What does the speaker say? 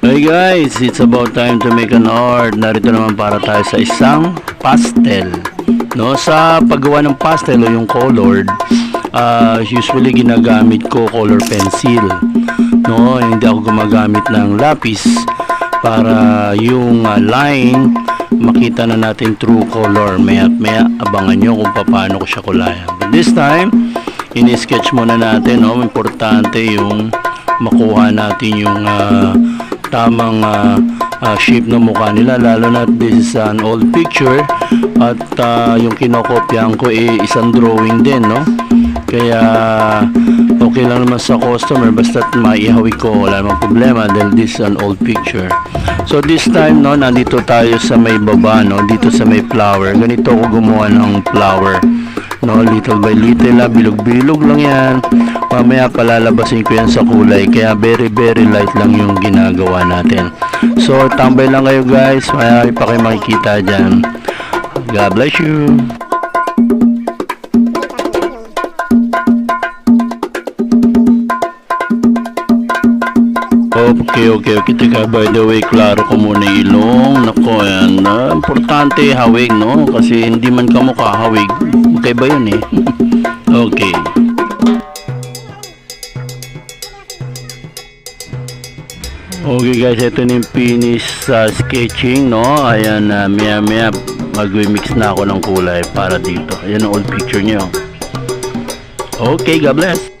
Hey guys, it's about time to make an art. Narito naman para tayo sa isang pastel. No, sa paggawa ng pastel o yung colored, ah, usually ginagamit ko color pencil. No, hindi ako gumagamit ng lapis para yung ah, line makita na natin true color. Maya maya abangan nyo kung paano ko siya kulayan. But this time, ini-sketch muna natin, no, importante yung makuha natin yung ah, tamang ah, ah, shape ng mukha nila lalo na this is an old picture. At ah, yung kinokopyahan ko eh, isang drawing din no? Kaya okay lang naman sa customer basta maihawig ko wala namang problema dahil this is an old picture. So this time no nandito tayo sa may baba no? Dito sa may flower. Ganito ako gumawa ng flower no little by little ah, bilog-bilog lang yan. Mamaya palalabasin ko yan sa kulay kaya very very light lang yung ginagawa natin. So tambay lang kayo guys. Marami pa kayo makikita dyan. God bless you Okay, okay, okay. Teka, by the way, klaro ko muna ilong. Nako, yan. Ah, importante, hawig, no? Kasi hindi man ka mukha, hawig. Magkaiba yun, eh. okay. Okay guys, ito na yung finish sa sketching, no? Ayan, uh, maya maya mag-mix na ako ng kulay para dito. Ayan ang old picture nyo. Okay, God bless.